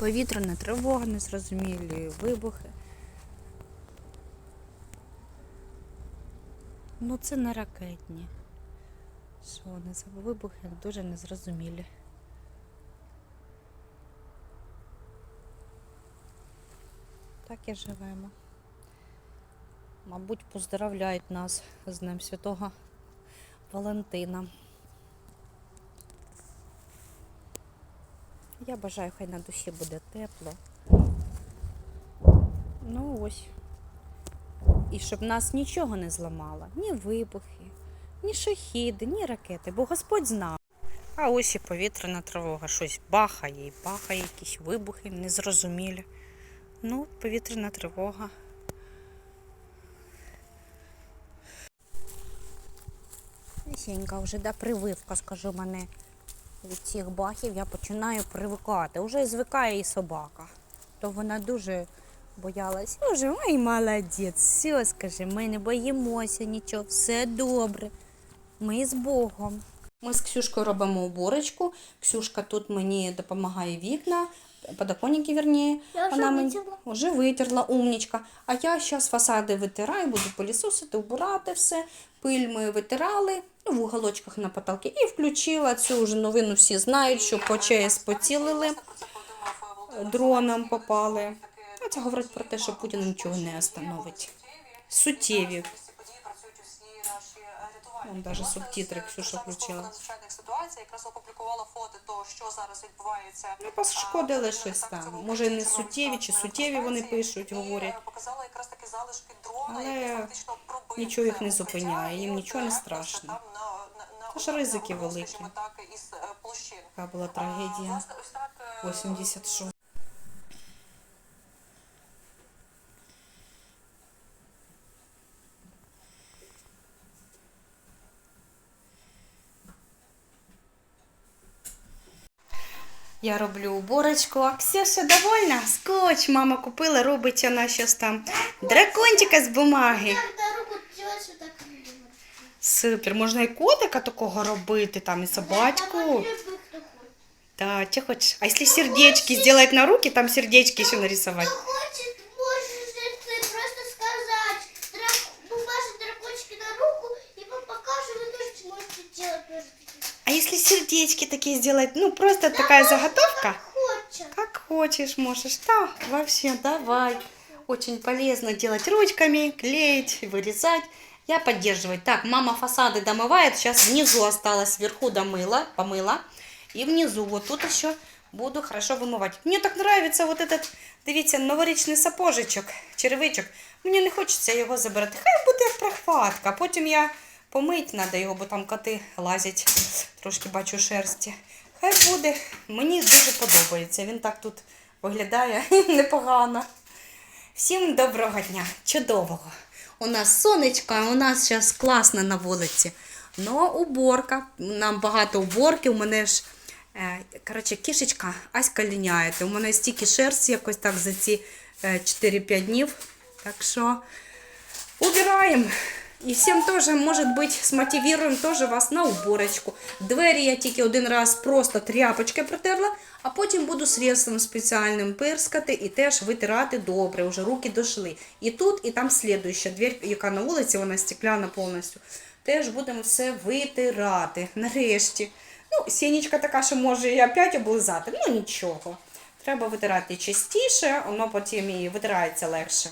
Повітряна тривога, незрозумілі вибухи. Ну, це не ракетні. Що вони вибухи дуже незрозумілі. Так і живемо. Мабуть, поздравляють нас з Днем Святого Валентина. Я бажаю, хай на душі буде тепло. Ну ось. І щоб нас нічого не зламало. Ні вибухи, ні шахіди, ні ракети, бо Господь знав. А ось і повітряна тривога. Щось бахає і бахає, якісь вибухи незрозумілі. Ну, повітряна тривога. Вісінька вже да прививка, скажу мене. Від цих бахів я починаю привикати. Уже звикає і собака. То вона дуже боялась. Уже, ой, молодець, все, скажи, ми не боїмося нічого, все добре. Ми з Богом. Ми з Ксюшкою робимо уборочку. Ксюшка тут мені допомагає вікна, подоконники, верніше. Я вже Вона мені витерла. умнічка. А я зараз фасади витираю, буду пилісосити, убирати все. Пиль ми витирали ну, в уголочках на потолки і включила цю вже новину. Всі знають, що по ЧАЕС поцілили, дроном попали. А це говорить про те, що Путін нічого не остановить. Суттєві. Вон даже субтитри Ксюша включила. надзвичайних ситуацій якраз опублікувала фото того, що зараз відбувається. Ну, пошкодили щось там. Може, не суттєві чи суттєві вони пишуть, говорять. е, Показала якраз таки залишки дрона, Але фактично пробив нічого їх не зупиняє, їм нічого не е, страшно. на Тож ризики великі. скажімо так, із е, була трагедія. власне, ось е, 86. Я роблю уборочку, а Ксюша довольна? Скотч мама купила, робить вона щось там. Дракончика з бумаги. Супер, можна і котика такого робити, там і собачку. Любых такой. Да, ты хочешь? А если сердечки сделать на руки, там сердечки еще нарисовать? сердечки такие сделать? Ну, просто такая заготовка? Хочет. Как хочешь, можешь. Да, вообще, давай. Очень полезно делать ручками, клеить, вырезать. Я поддерживаю. Так, мама фасады домывает. Сейчас внизу осталось, вверху домыла, помыла. И внизу, вот тут еще буду хорошо вымывать. Мне так нравится вот этот, дивіться, новорічний сапожечок, черевичок. Мені не хочеться його забирати. Хай буде як прихватка. Потім я помить треба його, бо там коти лазять. Трошки бачу шерсті. Хай буде. Мені дуже подобається. Він так тут виглядає непогано. Всім доброго дня, чудового. У нас сонечко, у нас зараз класно на вулиці. Но уборка. Нам багато уборки. У мене ж е, коротше, кішечка Аська ліняєте. У мене стільки шерсті якось так за ці е, 4-5 днів. Так що убираємо. І всім теж, може бути, смотивуємо теж вас на уборочку. Двері я тільки один раз просто тряпочкою протерла, а потім буду средством спеціальним пирскати і теж витирати добре, вже руки дійшли. І тут, і там слідуюча двір, яка на вулиці, вона стекляна повністю. Теж будемо все витирати. Нарешті. Ну, сінічка така, що може і опять облизати. Ну нічого. Треба витирати частіше, воно потім і витирається легше.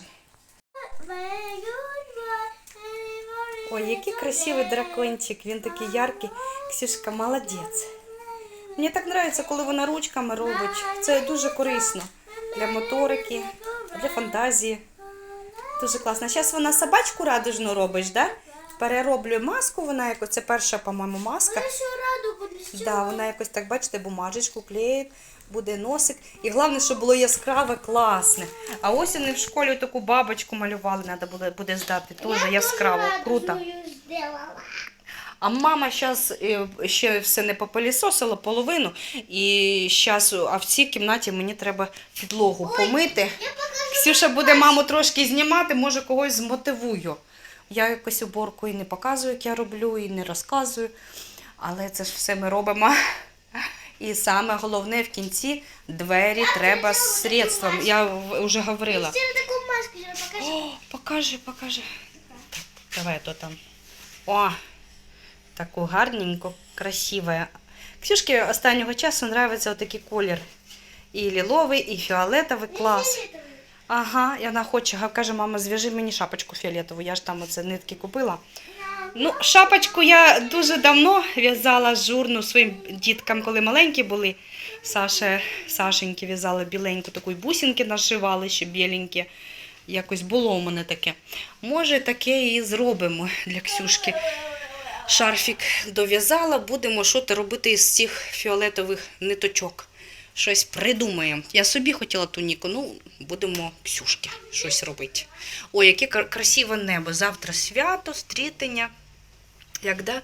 Ой, який красивий дракончик, він такий яркий. Ксюшка, молодець. Мені так подобається, коли вона ручками робить. Це дуже корисно для моторики, для фантазії. Дуже класно. Зараз вона собачку радужну робить, да? Перероблює маску, вона якось, це перша, по-моєму, маска. Я еще раду буду Да, вона якось так, бачите, бумажечку клеїть, буде носик. І головне, щоб було яскраве, класне. А ось вони в школі таку бабочку малювали, треба буде, буде здати. Теж яскраво, круто. А мама зараз ще все не попилісосила половину, і зараз а в цій кімнаті мені треба підлогу помити. Ксюша буде маму трошки знімати, може когось змотивую. Я якось уборку і не показую, як я роблю, і не розказую. Але це ж все ми робимо І саме головне в кінці двері треба з средством. Я вже говорила. Ще таку маску я. О, покажи, покажи. Так, давай то там. О, таку гарненьку, красиве. Ксюшки останнього часу нравиться отакий колір. І ліловий, і фіолетовий клас. Ага, і вона хоче, каже, мама, зв'яжи мені шапочку фіолетову. Я ж там оце нитки купила. Ну, шапочку я дуже давно в'язала журну своїм діткам, коли маленькі були. Саша, Сашеньки в'язала біленьку, таку бусинки нашивали, ще біленькі. Якось було у мене таке. Може, таке і зробимо для Ксюшки. Шарфік дов'язала, будемо щось робити із цих фіолетових ниточок. Щось придумаємо. Я собі хотіла туніку, ну будемо Ксюшки щось робити. Ой, яке красиве небо. Завтра свято, стрітення. Як да?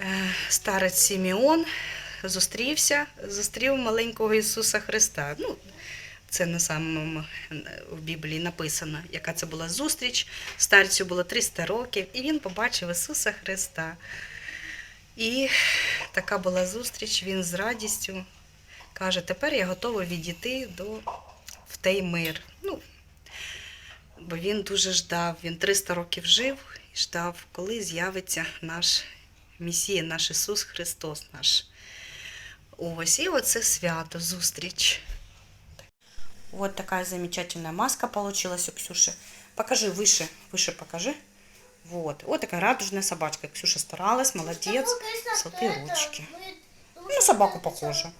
е, старець Сімеон зустрівся, зустрів маленького Ісуса Христа. Ну, це на самому е, в Біблії написано, яка це була зустріч. Старцю було 300 років, і він побачив Ісуса Христа. І така була зустріч, він з радістю каже: тепер я готовий відійти до, в той мир. Ну, бо він дуже ждав, він 300 років жив і ждав, коли з'явиться наш Месія, наш Ісус Христос наш. Ось, і оце свято, зустріч. Вот такая замечательная маска получилась у Ксюши. Покажи выше, выше покажи. Вот, вот такая радужная собачка. Ксюша старалась, молодец. Золотые ручки. На собаку похоже.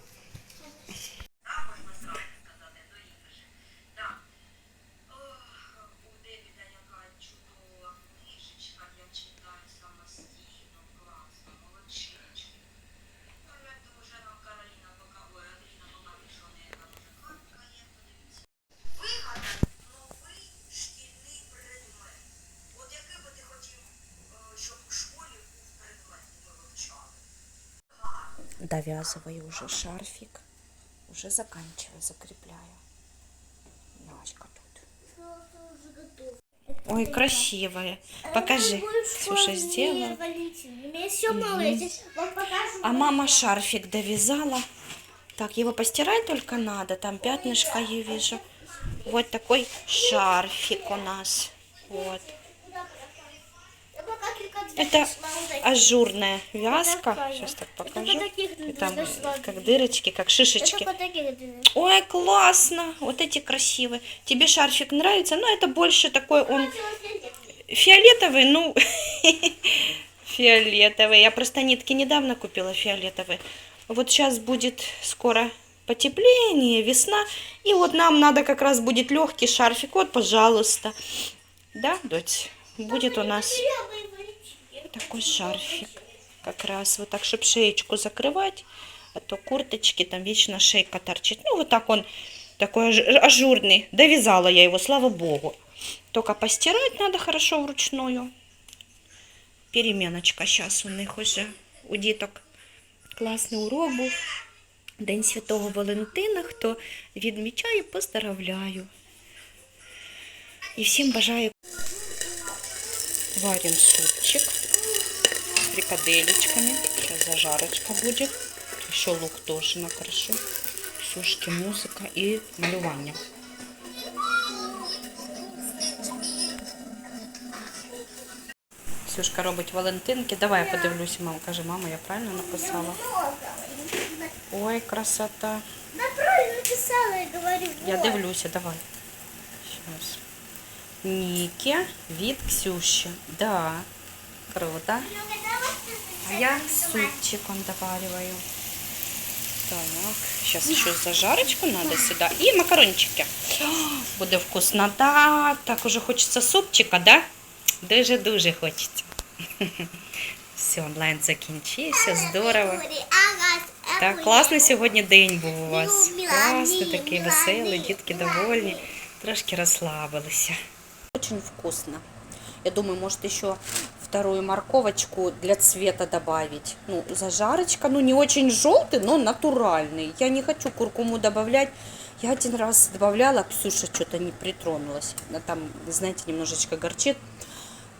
Довязываю уже шарфик. Уже заканчиваю, закрепляю. Настя тут. Ой, красивая. Покажи. Ксюша сделала. А мама шарфик довязала. Так, его постирать только надо. Там пятнышко я вижу. Вот такой шарфик у нас. Вот. Это ажурная вязка. Сейчас так покажу. И там как дырочки, как шишечки. Ой, классно! Вот эти красивые. Тебе шарфик нравится? Ну, это больше такой, он фиолетовый, ну, фиолетовый. Я просто нитки недавно купила фиолетовые. Вот сейчас будет скоро потепление, весна. И вот нам надо как раз будет легкий шарфик. Вот, пожалуйста. Да, дочь? Будет у нас такой шарфик. Как раз вот так, чтобы шеечку закрывать. А то курточки там вечно шейка торчит. Ну, вот так он такой аж- ажурный. Довязала я его, слава богу. Только постирать надо хорошо вручную. Переменочка сейчас у них уже, у діток. Класний урок був. День Святого Валентина. Хто відмічає, поздравляю. І всім бажаю. Варим супчик с фрикаделечками. Сейчас зажарочка будет. Еще лук тоже накрошу. Ксюшки, музыка и малювання. Ксюшка робить Валентинки. Давай я подивлюся, мама. Каже, мама, я правильно написала. Ой, красота. Да правильно написала, я говорю. Я дивлюся, давай. Сейчас. Нікі від Ксюші. Да. Круто. А я супчиком довариваю. Так, сейчас еще зажарочку надо сюда. И макарончики. Буде вкуснота. Так уже хочеться супчика, да? Дуже-дуже хочеться. Все, онлайн закінчився, здорово. Так, класний сьогодні день був у вас. Класний, такий веселий, дітки довольні, трошки розслабилися. Очень вкусно. Я думаю, может еще вторую морковочку для цвета добавить. Ну, зажарочка, ну не очень желтый, но натуральный. Я не хочу куркуму добавлять. Я один раз добавляла, Ксюша что-то не притронулась. Там, знаете, немножечко горчит.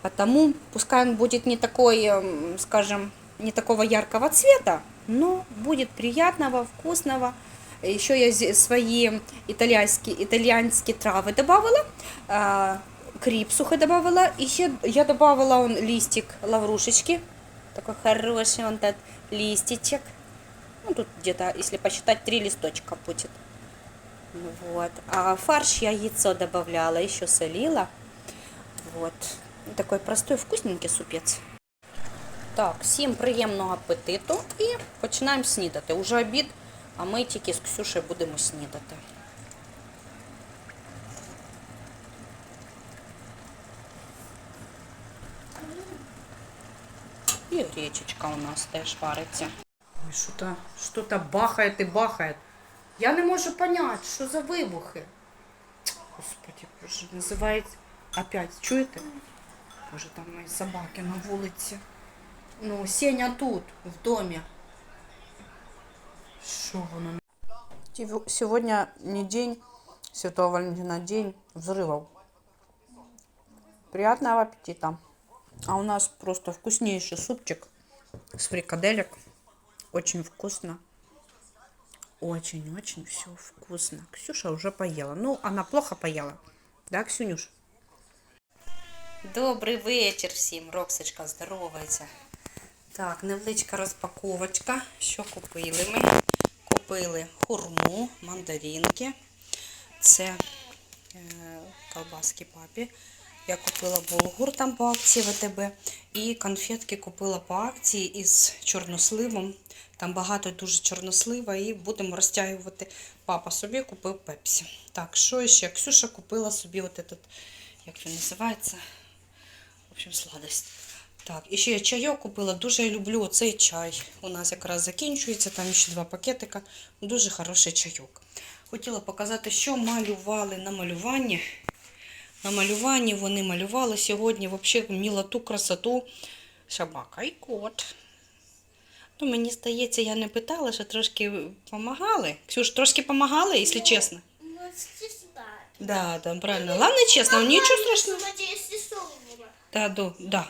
Потому пускай он будет не такой, эм, скажем, не такого яркого цвета, но будет приятного, вкусного. Еще я свои итальянские, итальянские травы добавила, а, крип сухо добавила, еще я добавила он листик лаврушечки, такой хороший он этот листичек. Ну, тут где-то, если посчитать, три листочка будет. Вот. А фарш я яйцо добавляла, еще солила. Вот. Такой простой, вкусненький супець. Так, всім приємного апетиту і починаємо снідати. Уже обід, а ми тільки з Ксюшею будемо снідати. І гречечка у нас теж вариться. Ой, що-то, що-то бахає і бахає. Я не можу понять, що за вибухи. Господи, боже, називається опять, чуєте? Боже, там мої собаки на вулиці. Ну, Сеня тут, в домі. Що воно? Сьогодні не день Святого Валентина, день взрывов. Приятного аппетита. А у нас просто вкуснейший супчик с фрикаделек. Очень вкусно. Очень-очень все вкусно. Ксюша уже поела. Ну, она плохо поела. Да, Ксюнюш? Добрий вечір всім. Роксочка здоровається. Так, невеличка розпаковочка. Що купили ми? Купили хурму, мандаринки. Це е, колбаски папі. Я купила булгур там по акції ВТБ. І конфетки купила по акції із чорносливом. Там багато дуже чорнослива і будемо розтягувати. Папа собі купив пепсі. Так, що ще? Ксюша купила собі от этот, як він називається? В общем, сладость. Так, і ще я чайок купила. Дуже люблю цей чай. У нас якраз закінчується, там ще два пакетика. Дуже хороший чайок. Хотіла показати, що малювали на малюванні. На малюванні вони малювали сьогодні взагалі мілоту красоту собака і кот. Ну, мені здається, я не питала, що трошки допомагали. Ксюш, трошки допомагали, якщо чесно. Ну, стесна. Да, да, правильно. Главное, чесно, нічого страшного. Надеюсь, рисовывала. Да, да, да.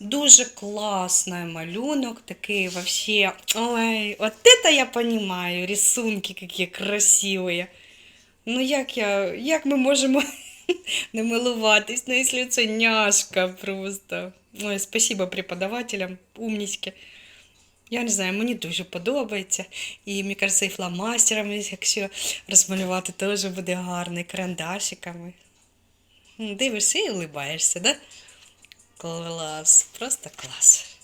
Дуже классный малюнок, такие вообще. Ой, вот это я понимаю, рисунки какие красивые. Ну як я, як ми можемо не милуватись, ну якщо це няшка просто. Ой, спасибо преподавателям, умнічки. Я не знаю, мені дуже подобається. І мені кажеться, і фломастерами, якщо розмалювати, теж буде гарно, карандашиками. Дивишся і улибаєшся, да? Клас, просто клас.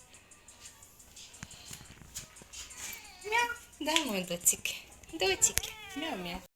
Мяу, да, дотик. Дотики. Мяу-мяу.